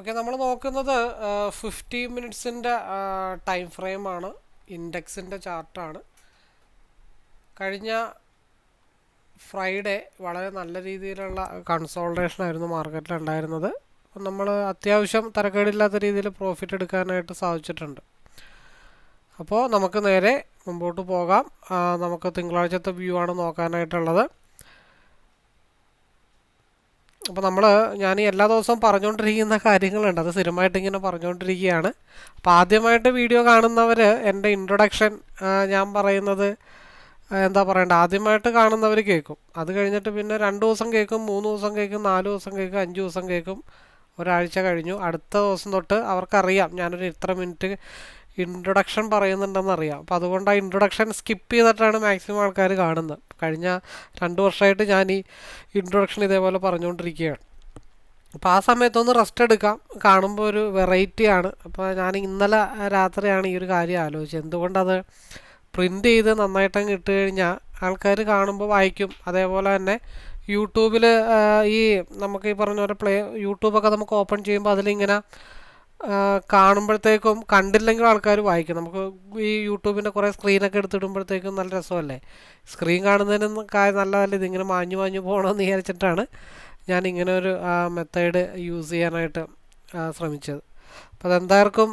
Okay നമ്മൾ നോക്കുന്നത് fifty മിനിറ്റ്സിന്റെ ടൈം ഫ്രെയിമാണ് ഇൻഡെക്സിന്റെ ചാർട്ടാണ്. കഴിഞ്ഞ ഫ്രൈഡേ വളരെ നല്ല രീതിയിലുള്ള കൺസോൾട്ടേഷൻ ആയിരുന്നു മാർക്കറ്റിൽ ഉണ്ടായിരുന്നത്. നമ്മൾ അത്യാവശ്യം തരക്കേടില്ലാത്ത രീതിയിൽ പ്രോഫിറ്റ് എടുക്കാനായിട്ട് സാധിച്ചിട്ടുണ്ട്. അപ്പോൾ നമുക്ക് നേരെ മുമ്പോട്ട് പോകാം. നമുക്ക് തിങ്കളാഴ്ചത്തെ വ്യൂ ആണ് നോക്കാനായിട്ടുള്ളത്. അപ്പോൾ നമ്മൾ ഞാൻ എല്ലാ ദിവസവും പറഞ്ഞുകൊണ്ടിരിക്കുന്ന കാര്യങ്ങളുണ്ട്. അത് സ്ഥിരമായിട്ട് ഇങ്ങനെ പറഞ്ഞുകൊണ്ടിരിക്കുകയാണ് അപ്പോൾ ആദ്യമായിട്ട് വീഡിയോ കാണുന്നവർ എന്റെ ഇൻട്രൊഡക്ഷൻ ഞാൻ പറയുന്നത് എന്താ പറയണ്ട ആദ്യമായിട്ട് കാണുന്നവർ കേൾക്കും. അത് കഴിഞ്ഞിട്ട് പിന്നെ രണ്ട് ദിവസം കേൾക്കും മൂന്ന് ദിവസം കേൾക്കും നാല് ദിവസം കേൾക്കും അഞ്ച് ദിവസം കേൾക്കും. ഒരാഴ്ച കഴിഞ്ഞു. അടുത്ത ദിവസം തൊട്ട് അവർക്കറിയാം. ഞാനൊരു ഇത്ര മിനിറ്റ് ഇൻട്രൊഡക്ഷൻ പറയുന്നുണ്ടെന്ന് അറിയാം അപ്പോൾ അതുകൊണ്ട് ആ ഇൻട്രൊഡക്ഷൻ സ്കിപ്പ് ചെയ്തിട്ടാണ് മാക്സിമം ആൾക്കാർ കാണുന്നത്. കഴിഞ്ഞ രണ്ട് വർഷമായിട്ട് ഞാൻ ഈ ഇൻട്രൊഡക്ഷൻ ഇതേപോലെ പറഞ്ഞുകൊണ്ടിരിക്കുകയാണ്. അപ്പോൾ ആ സമയത്തൊന്ന് റെസ്റ്റ് എടുക്കാം. കാണുമ്പോൾ ഒരു വെറൈറ്റിയാണ് അപ്പോൾ ഞാൻ ഇന്നലെ രാത്രിയാണ് ഈ ഒരു കാര്യം ആലോചിച്ചത്. എന്തുകൊണ്ടത് പ്രിന്റ് ചെയ്ത് നന്നായിട്ടങ്ങ് ഇട്ട് കഴിഞ്ഞാൽ ആൾക്കാർ കാണുമ്പോൾ വായിക്കും. അതേപോലെ തന്നെ യൂട്യൂബിൽ ഈ നമുക്ക് ഈ പറഞ്ഞ പോലെ പ്ലേ യൂട്യൂബൊക്കെ നമുക്ക് ഓപ്പൺ ചെയ്യുമ്പോൾ അതിലിങ്ങനെ കാണുമ്പോഴത്തേക്കും കണ്ടില്ലെങ്കിൽ ആൾക്കാർ വായിക്കും. നമുക്ക് ഈ യൂട്യൂബിന്റെ കുറേ സ്ക്രീനൊക്കെ എടുത്തിടുമ്പോഴത്തേക്കും നല്ല രസമല്ലേ? സ്ക്രീൻ കാണുന്നതിന് നല്ലതല്ല ഇതിങ്ങനെ മാഞ്ഞു മാഞ്ഞു പോകണമെന്ന് വിചാരിച്ചിട്ടാണ് ഞാൻ ഇങ്ങനെ ഒരു മെത്തേഡ് യൂസ് ചെയ്യാനായിട്ട് ശ്രമിച്ചത്. അപ്പോൾ അതെന്തായാലും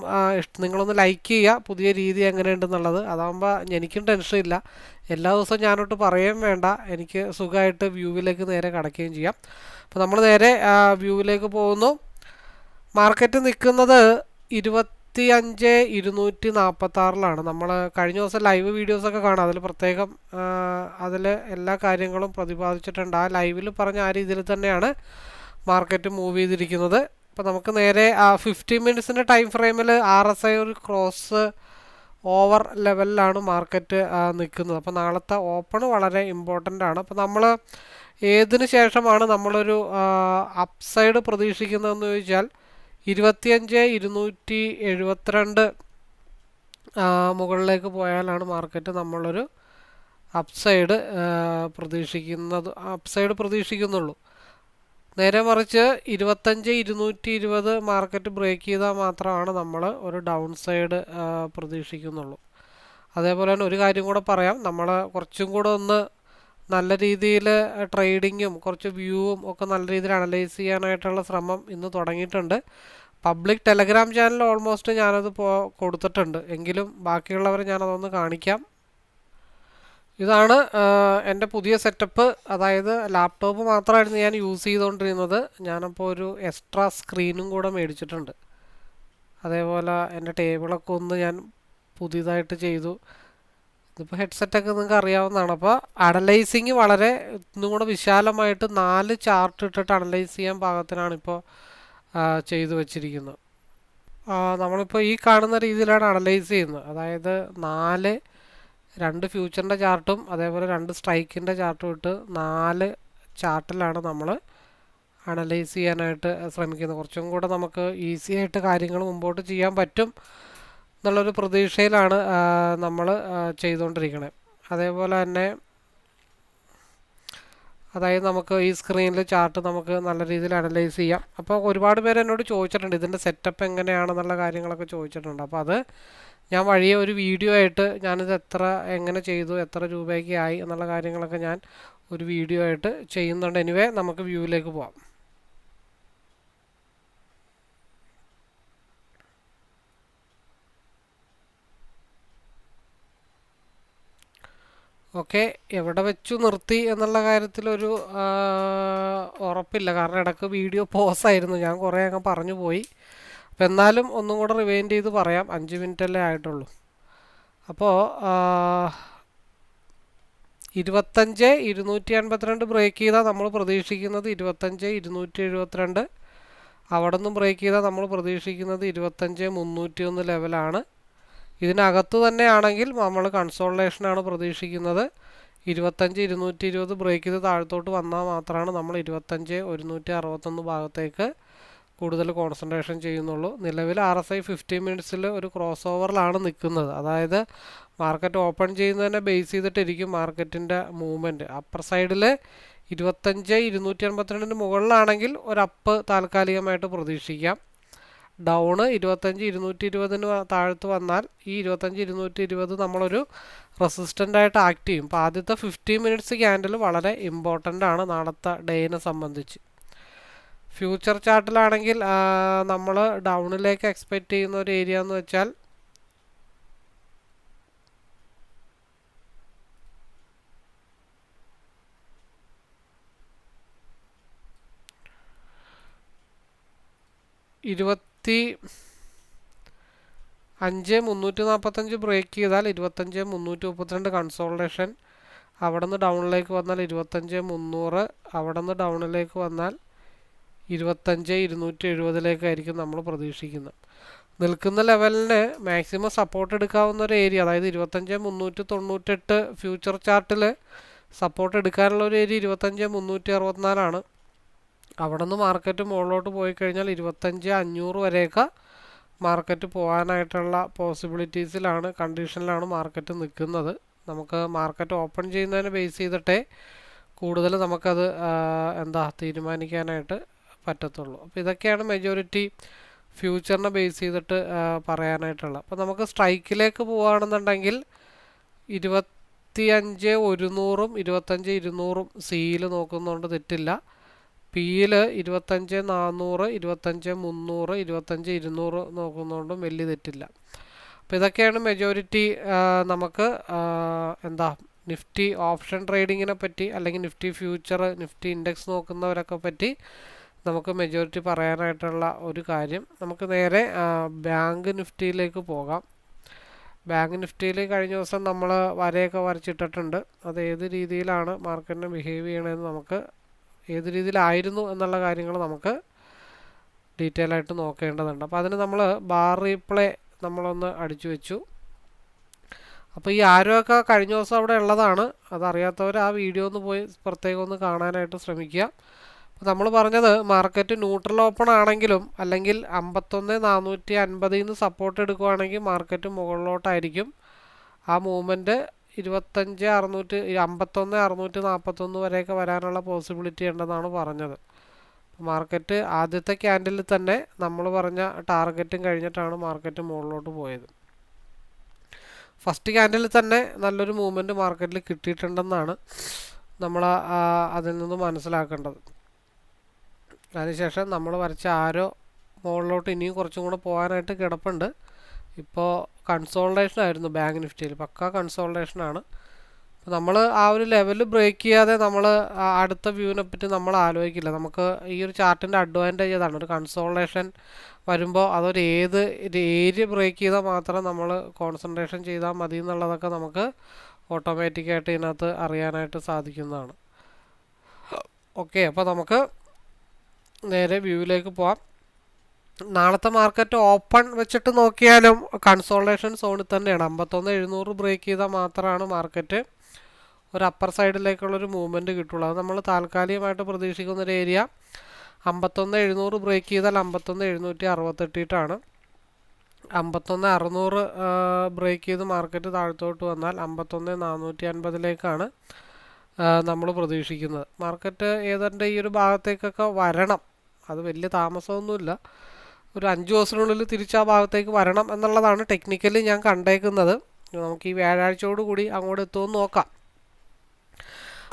നിങ്ങളൊന്ന് ലൈക്ക് ചെയ്യുക. പുതിയ രീതി എങ്ങനെയുണ്ടെന്നുള്ളത്. അതാകുമ്പോൾ എനിക്കും ടെൻഷൻ ഇല്ല. എല്ലാ ദിവസവും ഞാനോട്ട് പറയുകയും വേണ്ട. എനിക്ക് സുഖമായിട്ട് വ്യൂവിലേക്ക് നേരെ കടക്കുകയും ചെയ്യാം. അപ്പോൾ നമ്മൾ നേരെ വ്യൂവിലേക്ക് പോകുന്നു. മാർക്കറ്റ് നിൽക്കുന്നത് ഇരുപത്തി അഞ്ച് ഇരുന്നൂറ്റി നാൽപ്പത്തി ആറിലാണ് നമ്മൾ കഴിഞ്ഞ ദിവസം ലൈവ് വീഡിയോസൊക്കെ കാണാം. അതിൽ പ്രത്യേകം അതിൽ എല്ലാ കാര്യങ്ങളും പ്രതിപാദിച്ചിട്ടുണ്ട്. ആ ലൈവിൽ പറഞ്ഞ ആ രീതിയിൽ തന്നെയാണ് മാർക്കറ്റ് മൂവ് ചെയ്തിരിക്കുന്നത്. അപ്പോൾ നമുക്ക് നേരെ ആ ഫിഫ്റ്റി മിനിറ്റ്സിന്റെ ടൈം ഫ്രെയിമിൽ ആർ എസ് ഐ ഒരു ക്രോസ് ഓവർ ലെവലിലാണ് മാർക്കറ്റ് നിൽക്കുന്നത്. അപ്പോൾ നാളത്തെ ഓപ്പൺ വളരെ ഇമ്പോർട്ടന്റ് ആണ്. അപ്പോൾ നമ്മൾ ഏതിന് ശേഷമാണ് നമ്മളൊരു അപ്സൈഡ് പ്രതീക്ഷിക്കുന്നതെന്ന് ചോദിച്ചാൽ ഇരുപത്തിയഞ്ച് ഇരുന്നൂറ്റി എഴുപത്തിരണ്ട് മുകളിലേക്ക് പോയാലാണ് മാർക്കറ്റ് നമ്മളൊരു അപ്സൈഡ് പ്രതീക്ഷിക്കുന്നത് അപ്സൈഡ് പ്രതീക്ഷിക്കുന്നുള്ളൂ. നേരെ മറിച്ച് ഇരുപത്തഞ്ച് ഇരുന്നൂറ്റി ഇരുപത് മാർക്കറ്റ് ബ്രേക്ക് ചെയ്താൽ മാത്രമാണ് നമ്മൾ ഒരു ഡൗൺ സൈഡ് പ്രതീക്ഷിക്കുന്നുള്ളൂ. അതേപോലെ തന്നെ ഒരു കാര്യം കൂടെ പറയാം. നമ്മൾ കുറച്ചും കൂടെ ഒന്ന് നല്ല രീതിയിൽ ട്രേഡിങ്ങും കുറച്ച് വ്യൂവും ഒക്കെ നല്ല രീതിയിൽ അനലൈസ് ചെയ്യാനായിട്ടുള്ള ശ്രമം ഇന്ന് തുടങ്ങിയിട്ടുണ്ട്. പബ്ലിക് ടെലഗ്രാം ചാനൽ ഓൾമോസ്റ്റ് ഞാനത് പോ കൊടുത്തിട്ടുണ്ട്. എങ്കിലും ബാക്കിയുള്ളവരെ ഞാനതൊന്ന് കാണിക്കാം. ഇതാണ് എന്റെ പുതിയ സെറ്റപ്പ് അതായത് ലാപ്ടോപ്പ് മാത്രമായിരുന്നു ഞാൻ യൂസ് ചെയ്തുകൊണ്ടിരുന്നത് ഞാനപ്പോൾ ഒരു എക്സ്ട്രാ സ്ക്രീനും കൂടെ മേടിച്ചിട്ടുണ്ട്. അതേപോലെ എന്റെ ടേബിളൊക്കെ ഒന്ന് ഞാൻ പുതിയതായിട്ട് ചെയ്തു. ഇതിപ്പോൾ ഹെഡ്സെറ്റൊക്കെ നിങ്ങൾക്ക് അറിയാവുന്നതാണ്. അപ്പോൾ അനലൈസിങ് വളരെ ഇന്നും കൂടെ വിശാലമായിട്ട് നാല് ചാർട്ട് ഇട്ടിട്ട് അനലൈസ് ചെയ്യാൻ പാകത്തിനാണ് ഇപ്പോൾ ചെയ്തു വച്ചിരിക്കുന്നത്. നമ്മളിപ്പോൾ ഈ കാണുന്ന രീതിയിലാണ് അനലൈസ് ചെയ്യുന്നത്. അതായത് നാല് രണ്ട് ഫ്യൂച്ചറിന്റെ ചാർട്ടും അതേപോലെ രണ്ട് സ്ട്രൈക്കിന്റെ ചാർട്ടും ഇട്ട് നാല് ചാർട്ടിലാണ് നമ്മൾ അനലൈസ് ചെയ്യാനായിട്ട് ശ്രമിക്കുന്നത്. കുറച്ചും കൂടെ നമുക്ക് ഈസി ആയിട്ട് കാര്യങ്ങൾ മുമ്പോട്ട് ചെയ്യാൻ പറ്റും. എന്നുള്ളൊരു പ്രതീക്ഷയിലാണ് നമ്മൾ ചെയ്തുകൊണ്ടിരിക്കുന്നത് അതേപോലെ തന്നെ അതായത് നമുക്ക് ഈ സ്ക്രീനിൽ ചാർട്ട് നമുക്ക് നല്ല രീതിയിൽ അനലൈസ് ചെയ്യാം. അപ്പോൾ ഒരുപാട് പേര് എന്നോട് ചോദിച്ചിട്ടുണ്ട് ഇതിന്റെ സെറ്റപ്പ് എങ്ങനെയാണെന്നുള്ള കാര്യങ്ങളൊക്കെ ചോദിച്ചിട്ടുണ്ട്. അപ്പോൾ അത് ഞാൻ വഴിയെ ഒരു വീഡിയോ ആയിട്ട് ഞാനിത് എത്ര എങ്ങനെ ചെയ്തു എത്ര രൂപയ്ക്ക് ആയി എന്നുള്ള കാര്യങ്ങളൊക്കെ ഞാൻ ഒരു വീഡിയോ ആയിട്ട് ചെയ്യുന്നുണ്ട്. എനിവേ നമുക്ക് വ്യൂവിലേക്ക് പോവാം. ഓക്കെ എവിടെ വെച്ചു നിർത്തി എന്നുള്ള കാര്യത്തിലൊരു ഉറപ്പില്ല. കാരണം ഇടയ്ക്ക് വീഡിയോ പോസായിരുന്നു. ഞാൻ കുറേ അങ്ങ് പറഞ്ഞു പോയി. അപ്പോൾ എന്നാലും ഒന്നും കൂടെ റിവൈൻഡ് ചെയ്ത് പറയാം. അഞ്ച് മിനിറ്റ് അല്ലേ ആയിട്ടുള്ളൂ അപ്പോൾ ഇരുപത്തഞ്ച് ഇരുന്നൂറ്റി അൻപത്തിരണ്ട് ബ്രേക്ക് ചെയ്താൽ നമ്മൾ പ്രതീക്ഷിക്കുന്നത് ഇരുപത്തഞ്ച് ഇരുന്നൂറ്റി എഴുപത്തിരണ്ട് അവിടെ നിന്നും ബ്രേക്ക് ചെയ്താൽ നമ്മൾ പ്രതീക്ഷിക്കുന്നത് ഇരുപത്തഞ്ച് മുന്നൂറ്റി ഒന്ന് ലെവലാണ് ഇതിനകത്ത് തന്നെയാണെങ്കിൽ നമ്മൾ കൺസോൾട്ടേഷനാണ് പ്രതീക്ഷിക്കുന്നത്. ഇരുപത്തഞ്ച് ഇരുന്നൂറ്റി ഇരുപത് ബ്രേക്ക് ചെയ്ത് താഴത്തോട്ട് വന്നാൽ മാത്രമാണ് നമ്മൾ ഇരുപത്തഞ്ച് ഒരുന്നൂറ്റി അറുപത്തൊന്ന് ഭാഗത്തേക്ക് കൂടുതൽ കോൺസെൻട്രേഷൻ ചെയ്യുന്നുള്ളൂ. നിലവിൽ ആർ എസ് ഐ ഫിഫ്റ്റി മിനിറ്റ്സിൽ ഒരു ക്രോസ് ഓവറിലാണ് നിൽക്കുന്നത്. അതായത് മാർക്കറ്റ് ഓപ്പൺ ചെയ്യുന്നതിനെ ബേസ് ചെയ്തിട്ടിരിക്കും മാർക്കറ്റിന്റെ മൂവ്മെന്റ് അപ്പർ സൈഡിൽ ഇരുപത്തഞ്ച് ഇരുന്നൂറ്റി എൺപത്തിരണ്ടിന് മുകളിലാണെങ്കിൽ ഒരു അപ്പ് താൽക്കാലികമായിട്ട് പ്രതീക്ഷിക്കാം. ഡൗണ് ഇരുപത്തഞ്ച് ഇരുന്നൂറ്റി ഇരുപതിന് താഴത്ത് വന്നാൽ ഈ ഇരുപത്തഞ്ച് ഇരുന്നൂറ്റി ഇരുപത് നമ്മളൊരു റെസിസ്റ്റന്റ് ആയിട്ട് ആക്ട് ചെയ്യും. അപ്പോൾ ആദ്യത്തെ ഫിഫ്റ്റീൻ മിനിറ്റ്സ് ക്യാൻഡിൽ വളരെ ഇമ്പോർട്ടന്റ് ആണ് നാളത്തെ ഡേയിനെ സംബന്ധിച്ച്. ഫ്യൂച്ചർ ചാർട്ടിലാണെങ്കിൽ നമ്മൾ ഡൗണിലേക്ക് എക്സ്പെക്റ്റ് ചെയ്യുന്ന ഒരു ഏരിയ എന്ന് വെച്ചാൽ ഇരുപത്തി അഞ്ച് മുന്നൂറ്റി നാൽപ്പത്തഞ്ച് ബ്രേക്ക് ചെയ്താൽ ഇരുപത്തഞ്ച് മുന്നൂറ്റി മുപ്പത്തിരണ്ട് കൺസോൾട്ടേഷൻ അവിടെ നിന്ന് ഡൗണിലേക്ക് വന്നാൽ ഇരുപത്തഞ്ച് മുന്നൂറ്. അവിടെ നിന്ന് ഡൗണിലേക്ക് വന്നാൽ ഇരുപത്തഞ്ച് ഇരുന്നൂറ്റി എഴുപതിലേക്കായിരിക്കും നമ്മൾ പ്രതീക്ഷിക്കുന്നത്. നിൽക്കുന്ന ലെവലിന് മാക്സിമം സപ്പോർട്ട് എടുക്കാവുന്ന ഒരു ഏരിയ അതായത് ഇരുപത്തഞ്ച് മുന്നൂറ്റി തൊണ്ണൂറ്റെട്ട് ഫ്യൂച്ചർ ചാർട്ടിൽ സപ്പോർട്ട് എടുക്കാനുള്ള ഒരു ഏരിയ ഇരുപത്തഞ്ച് മുന്നൂറ്റി അറുപത്തിനാലാണ്. അവിടെ നിന്ന് മാർക്കറ്റ് മുകളിലോട്ട് പോയി കഴിഞ്ഞാൽ ഇരുപത്തഞ്ച് അഞ്ഞൂറ് വരെയൊക്കെ മാർക്കറ്റ് പോകാനായിട്ടുള്ള പോസിബിലിറ്റീസിലാണ് കണ്ടീഷനിലാണ് മാർക്കറ്റ് നിൽക്കുന്നത്. നമുക്ക് മാർക്കറ്റ് ഓപ്പൺ ചെയ്യുന്നതിനെ ബേസ് ചെയ്തിട്ടേ കൂടുതൽ നമുക്കത് എന്താ തീരുമാനിക്കാനായിട്ട് പറ്റത്തുള്ളൂ. അപ്പോൾ ഇതൊക്കെയാണ് മെജോറിറ്റി ഫ്യൂച്ചറിനെ ബേസ് ചെയ്തിട്ട് പറയാനായിട്ടുള്ളത്. അപ്പോൾ നമുക്ക് സ്ട്രൈക്കിലേക്ക് പോവുകയാണെന്നുണ്ടെങ്കിൽ ഇരുപത്തി അഞ്ച് ഒരുന്നൂറും ഇരുപത്തഞ്ച് ഇരുന്നൂറും സിയിൽ നോക്കുന്നതുകൊണ്ട് തെറ്റില്ല. പിയിൽ ഇരുപത്തഞ്ച് നാനൂറ് ഇരുപത്തഞ്ച് മുന്നൂറ് ഇരുപത്തഞ്ച് ഇരുന്നൂറ് നോക്കുന്നതുകൊണ്ടും വലിയ തെറ്റില്ല. അപ്പോൾ ഇതൊക്കെയാണ് മെജോറിറ്റി നമുക്ക് എന്താ നിഫ്റ്റി ഓപ്ഷൻ ട്രേഡിങ്ങിനെ പറ്റി അല്ലെങ്കിൽ നിഫ്റ്റി ഫ്യൂച്ചർ നിഫ്റ്റി ഇൻഡെക്സ് നോക്കുന്നവരൊക്കെ പറ്റി നമുക്ക് മെജോറിറ്റി പറയാനായിട്ടുള്ള ഒരു കാര്യം. നമുക്ക് നേരെ ബാങ്ക് നിഫ്റ്റിയിലേക്ക് പോകാം. ബാങ്ക് നിഫ്റ്റിയിൽ കഴിഞ്ഞ ദിവസം നമ്മൾ വരയൊക്കെ വരച്ചിട്ടിട്ടുണ്ട്. അത് ഏത് രീതിയിലാണ് മാർക്കറ്റിനെ ബിഹേവ് ചെയ്യണമെന്ന് നമുക്ക് ഏത് രീതിയിലായിരുന്നു എന്നുള്ള കാര്യങ്ങൾ നമുക്ക് ഡീറ്റെയിൽ ആയിട്ട് നോക്കേണ്ടതുണ്ട്. അപ്പോൾ അതിന് നമ്മൾ ബാർ റീപ്ലേ നമ്മളൊന്ന് അടിച്ചു വെച്ചു. അപ്പോൾ ഈ ആരോ കഴിഞ്ഞ ദിവസം അവിടെ ഉള്ളതാണ്. അതറിയാത്തവർ ആ വീഡിയോ ഒന്ന് പോയി പ്രത്യേകം ഒന്ന് കാണാനായിട്ട് ശ്രമിക്കുക. അപ്പോൾ നമ്മൾ പറഞ്ഞത് മാർക്കറ്റ് ന്യൂട്രൽ ഓപ്പൺ ആണെങ്കിലും അല്ലെങ്കിൽ അമ്പത്തൊന്ന് നാനൂറ്റി അൻപതിൽ നിന്ന് സപ്പോർട്ട് എടുക്കുവാണെങ്കിൽ മാർക്കറ്റ് മുകളിലോട്ടായിരിക്കും ആ മൂവ്മെന്റ് ഇരുപത്തഞ്ച് അറുന്നൂറ്റി അമ്പത്തൊന്ന് അറുന്നൂറ്റി നാൽപ്പത്തൊന്ന് വരെയൊക്കെ വരാനുള്ള പോസിബിലിറ്റി ഉണ്ടെന്നാണ് പറഞ്ഞത്. മാർക്കറ്റ് ആദ്യത്തെ ക്യാൻഡിൽ തന്നെ നമ്മൾ പറഞ്ഞ ടാർഗറ്റും കഴിഞ്ഞിട്ടാണ് മാർക്കറ്റ് മുകളിലോട്ട് പോയത്. ഫസ്റ്റ് ക്യാൻഡിൽ തന്നെ നല്ലൊരു മൂവ്മെന്റ് മാർക്കറ്റിൽ കിട്ടിയിട്ടുണ്ടെന്നാണ് നമ്മൾ അതിൽ നിന്ന് മനസ്സിലാക്കേണ്ടത്. അതിനുശേഷം നമ്മൾ വരച്ച ആരോ മുകളിലോട്ട് ഇനിയും കുറച്ചും കൂടെ പോകാനായിട്ട് കിടപ്പുണ്ട്. ഇപ്പോൾ കൺസോൾട്ടേഷൻ ആയിരുന്നു ബാങ്ക് നിഫ്റ്റിയിൽ പക്ക കൺസോൾട്ടേഷനാണ് അപ്പോൾ നമ്മൾ ആ ഒരു ലെവൽ ബ്രേക്ക് ചെയ്യാതെ നമ്മൾ അടുത്ത വ്യൂവിനെ പറ്റി നമ്മൾ ആലോചിക്കില്ല. നമുക്ക് ഈ ഒരു ചാർട്ടിന്റെ അഡ്വാന്റേജ് അതാണ് ഒരു കൺസോൾട്ടേഷൻ വരുമ്പോൾ അതൊരു ഏത് ഏരിയ ബ്രേക്ക് ചെയ്താൽ മാത്രം നമ്മൾ കോൺസെൻട്രേഷൻ ചെയ്താൽ മതി എന്നുള്ളതൊക്കെ നമുക്ക് ഓട്ടോമാറ്റിക്കായിട്ട് ഇതിനകത്ത് അറിയാനായിട്ട് സാധിക്കുന്നതാണ്. ഓക്കെ അപ്പോൾ നമുക്ക് നേരെ വ്യൂവിലേക്ക് പോവാം. നാളത്തെ മാർക്കറ്റ് ഓപ്പൺ വെച്ചിട്ട് നോക്കിയാലും കൺസോൾട്ടേഷൻ സോണിൽ തന്നെയാണ്. അമ്പത്തൊന്ന് എഴുന്നൂറ് ബ്രേക്ക് ചെയ്താൽ മാത്രമാണ് മാർക്കറ്റ് ഒരു അപ്പർ സൈഡിലേക്കുള്ളൊരു മൂവ്മെന്റ് കിട്ടുള്ളൂ. അത് നമ്മൾ താൽക്കാലികമായിട്ട് പ്രതീക്ഷിക്കുന്ന ഒരു ഏരിയ അമ്പത്തൊന്ന് എഴുന്നൂറ് ബ്രേക്ക് ചെയ്താൽ അമ്പത്തൊന്ന് എഴുന്നൂറ്റി അറുപത്തെട്ടിട്ടാണ്. അമ്പത്തൊന്ന് അറുന്നൂറ് ബ്രേക്ക് ചെയ്ത് മാർക്കറ്റ് താഴത്തോട്ട് വന്നാൽ അമ്പത്തൊന്ന് നാനൂറ്റി അൻപതിലേക്കാണ് നമ്മൾ പ്രതീക്ഷിക്കുന്നത്. മാർക്കറ്റ് ഏതാണ്ട് ഈ ഒരു ഭാഗത്തേക്കൊക്കെ വരണം. അത് വലിയ താമസമൊന്നുമില്ല. ഒരു അഞ്ച് ദിവസത്തിനുള്ളിൽ തിരിച്ച് ആ ഭാഗത്തേക്ക് വരണം എന്നുള്ളതാണ് ടെക്നിക്കലി ഞാൻ കണ്ടേക്കുന്നത്. നമുക്ക് ഈ വ്യാഴാഴ്ചയോട് കൂടി അങ്ങോട്ട് എത്തുമെന്ന് നോക്കാം.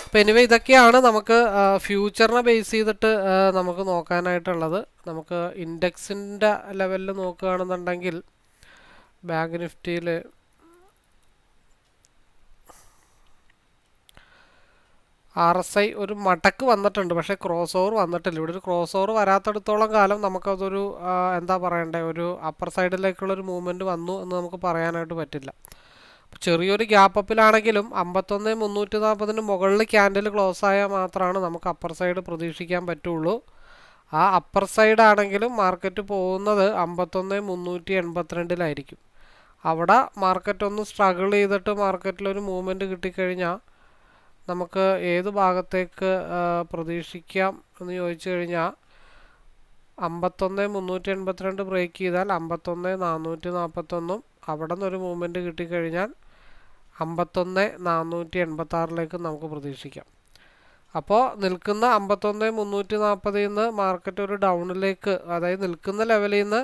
അപ്പോൾ എനിവേ ഇതൊക്കെയാണ് നമുക്ക് ഫ്യൂച്ചറിനെ ബേസ് ചെയ്തിട്ട് നമുക്ക് നോക്കാനായിട്ടുള്ളത്. നമുക്ക് ഇൻഡെക്സിന്റെ ലെവലിൽ നോക്കുകയാണെന്നുണ്ടെങ്കിൽ ബാങ്ക് നിഫ്റ്റിയിൽ ആർ എസ് ഐ ഒരു മടക്ക് വന്നിട്ടുണ്ട്. പക്ഷേ ക്രോസ് ഓവർ വന്നിട്ടില്ല. ഇവിടെ ഒരു ക്രോസ് ഓവർ വരാത്തടത്തോളം കാലം നമുക്കതൊരു എന്താ പറയണ്ടേ ഒരു അപ്പർ സൈഡിലേക്കുള്ളൊരു മൂവ്മെന്റ് വന്നു എന്ന് നമുക്ക് പറയാനായിട്ട് പറ്റില്ല. ചെറിയൊരു ഗ്യാപ്പ് അമ്പത്തൊന്ന് മുന്നൂറ്റി നാൽപ്പതിന് മുകളിൽ ക്യാൻഡിൽ ക്ലോസ് ആയാൽ മാത്രമാണ് നമുക്ക് അപ്പർ സൈഡ് പ്രതീക്ഷിക്കാൻ പറ്റുള്ളൂ. ആ അപ്പർ സൈഡ് ആണെങ്കിലും മാർക്കറ്റ് പോകുന്നത് അമ്പത്തൊന്ന് മുന്നൂറ്റി എൺപത്തിരണ്ടിലായിരിക്കും അവിടെ മാർക്കറ്റ് ഒന്ന് സ്ട്രഗിൾ ചെയ്തിട്ട് മാർക്കറ്റിലൊരു മൂവ്മെന്റ് കിട്ടിക്കഴിഞ്ഞാൽ നമുക്ക് ഏത് ഭാഗത്തേക്ക് പ്രതീക്ഷിക്കാം എന്ന് ചോദിച്ചു കഴിഞ്ഞാൽ അമ്പത്തൊന്ന് മുന്നൂറ്റി എൺപത്തിരണ്ട് ബ്രേക്ക് ചെയ്താൽ അമ്പത്തൊന്ന് നാനൂറ്റി നാൽപ്പത്തൊന്നും അവിടെ നിന്നൊരു മൂവ്മെന്റ് കിട്ടിക്കഴിഞ്ഞാൽ അമ്പത്തൊന്ന് നാനൂറ്റി എൺപത്താറിലേക്ക് നമുക്ക് പ്രതീക്ഷിക്കാം. അപ്പോൾ നിൽക്കുന്ന അമ്പത്തൊന്ന് മുന്നൂറ്റി നാൽപ്പതിൽ നിന്ന് മാർക്കറ്റ് ഒരു ഡൗണിലേക്ക് അതായത് നിൽക്കുന്ന ലെവലിൽ നിന്ന്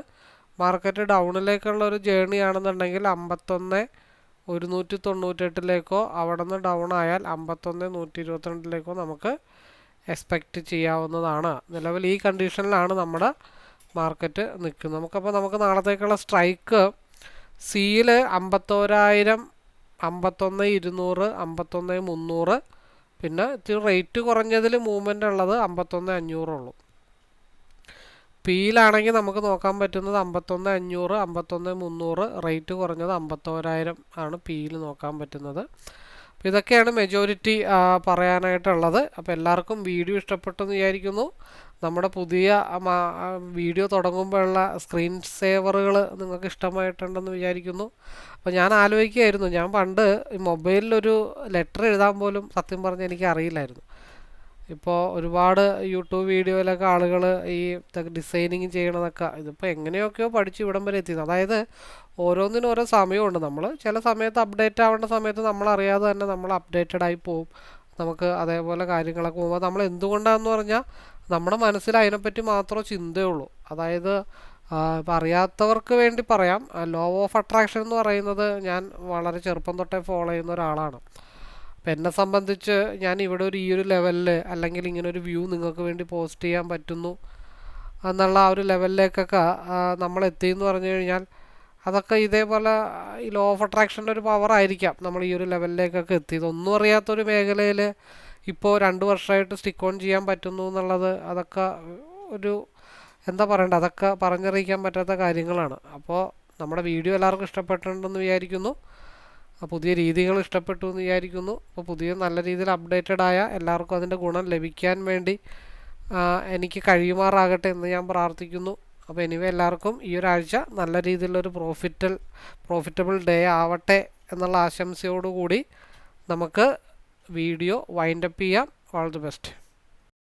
മാർക്കറ്റ് ഡൗണിലേക്കുള്ള ഒരു ജേണി ആണെന്നുണ്ടെങ്കിൽ അമ്പത്തൊന്ന് ഒരുന്നൂറ്റി തൊണ്ണൂറ്റെട്ടിലേക്കോ അവിടെ നിന്ന് ഡൗൺ ആയാൽ അമ്പത്തൊന്ന് നൂറ്റി ഇരുപത്തിരണ്ടിലേക്കോ നമുക്ക് എക്സ്പെക്റ്റ് ചെയ്യാവുന്നതാണ്. നിലവിൽ ഈ കണ്ടീഷനിലാണ് നമ്മുടെ മാർക്കറ്റ് നിൽക്കുന്നത്. നമുക്കപ്പോൾ നമുക്ക് നാളത്തേക്കുള്ള സ്ട്രൈക്ക് സിയിൽ അമ്പത്തോരായിരം അമ്പത്തൊന്ന് ഇരുന്നൂറ് അമ്പത്തൊന്ന് മുന്നൂറ്. പിന്നെ ഇത്തിരി റേറ്റ് കുറഞ്ഞതിൽ മൂവ്മെന്റ് ഉള്ളത് അമ്പത്തൊന്ന് അഞ്ഞൂറുള്ളൂ പിയിലാണെങ്കിൽ നമുക്ക് നോക്കാൻ പറ്റുന്നത് അമ്പത്തൊന്ന് അഞ്ഞൂറ് അമ്പത്തൊന്ന് മുന്നൂറ് റേറ്റ് കുറഞ്ഞത് അമ്പത്തോരായിരം ആണ് പിയിൽ നോക്കാൻ പറ്റുന്നത്. അപ്പോൾ ഇതൊക്കെയാണ് മെജോറിറ്റി പറയാനായിട്ടുള്ളത്. അപ്പോൾ എല്ലാവർക്കും വീഡിയോ ഇഷ്ടപ്പെട്ടെന്ന് വിചാരിക്കുന്നു. നമ്മുടെ പുതിയ വീഡിയോ തുടങ്ങുമ്പോഴുള്ള സ്ക്രീൻ സേവറുകൾ നിങ്ങൾക്ക് ഇഷ്ടമായിട്ടുണ്ടെന്ന് വിചാരിക്കുന്നു. അപ്പോൾ ഞാൻ ആലോചിക്കുകയായിരുന്നു. ഞാൻ പണ്ട് മൊബൈലിലൊരു ലെറ്റർ എഴുതാൻ പോലും സത്യം പറഞ്ഞ് എനിക്ക് അറിയില്ലായിരുന്നു. ഇപ്പോൾ ഒരുപാട് യൂട്യൂബ് വീഡിയോയിലൊക്കെ ആളുകൾ ഈ ഡിസൈനിങ് ചെയ്യണതൊക്കെ ഇതിപ്പോൾ എങ്ങനെയൊക്കെയോ പഠിച്ച് ഇവിടം വരെ എത്തിയത്. അതായത് ഓരോന്നിനും ഓരോ സമയമുണ്ട്. നമ്മൾ ചില സമയത്ത് അപ്ഡേറ്റ് ആവേണ്ട സമയത്ത് നമ്മൾ അറിയാതെ തന്നെ നമ്മൾ അപ്ഡേറ്റഡ് ആയി പോകും നമുക്ക് അതേപോലെ കാര്യങ്ങളൊക്കെ പോകുമ്പോൾ നമ്മൾ എന്തുകൊണ്ടാണെന്ന് പറഞ്ഞാൽ നമ്മുടെ മനസ്സിൽ അതിനെപ്പറ്റി മാത്രമേ ചിന്തയുള്ളൂ. അതായത് ഇപ്പം അറിയാത്തവർക്ക് വേണ്ടി പറയാം. ലോ ഓഫ് അട്രാക്ഷൻ എന്ന് പറയുന്നത് ഞാൻ വളരെ ചെറുപ്പം തൊട്ടേ ഫോളോ ചെയ്യുന്ന ഒരാളാണ്. അപ്പം എന്നെ സംബന്ധിച്ച് ഞാൻ ഇവിടെ ഒരു ഈ ഒരു ലെവലിൽ അല്ലെങ്കിൽ ഇങ്ങനെ ഒരു വ്യൂ നിങ്ങൾക്ക് വേണ്ടി പോസ്റ്റ് ചെയ്യാൻ പറ്റുന്നു എന്നുള്ള ആ ഒരു ലെവലിലേക്കൊക്കെ നമ്മൾ എത്തിയെന്ന് പറഞ്ഞു കഴിഞ്ഞാൽ അതൊക്കെ ഇതേപോലെ ഈ ലോ ഓഫ് അട്രാക്ഷന്റെ ഒരു പവർ ആയിരിക്കാം നമ്മൾ ഈ ഒരു ലെവലിലേക്കൊക്കെ എത്തിയത്. ഒന്നും അറിയാത്തൊരു മേഖലയിൽ ഇപ്പോൾ രണ്ട് വർഷമായിട്ട് സ്റ്റിക്ക് ഓൺ ചെയ്യാൻ പറ്റുന്നു എന്നുള്ളത് അതൊക്കെ ഒരു എന്താ പറയണ്ടത് അതൊക്കെ പറഞ്ഞറിയിക്കാൻ പറ്റാത്ത കാര്യങ്ങളാണ്. അപ്പോൾ നമ്മുടെ വീഡിയോ എല്ലാവർക്കും ഇഷ്ടപ്പെട്ടിട്ടുണ്ടെന്ന് വിചാരിക്കുന്നു. പുതിയ രീതികൾ ഇഷ്ടപ്പെട്ടു എന്ന് വിചാരിക്കുന്നു. അപ്പോൾ പുതിയ നല്ല രീതിയിൽ അപ്ഡേറ്റഡ് ആയ എല്ലാവർക്കും അതിന്റെ ഗുണം ലഭിക്കാൻ വേണ്ടി എനിക്ക് കഴിയുമാറാകട്ടെ എന്ന് ഞാൻ പ്രാർത്ഥിക്കുന്നു. അപ്പോൾ എനിവേ എല്ലാവർക്കും ഈ ഒരാഴ്ച നല്ല രീതിയിലൊരു പ്രോഫിറ്റൽ പ്രോഫിറ്റബിൾ ഡേ ആവട്ടെ എന്നുള്ള ആശംസയോടുകൂടി നമുക്ക് വീഡിയോ വൈൻഡപ്പ് ചെയ്യാം. All the best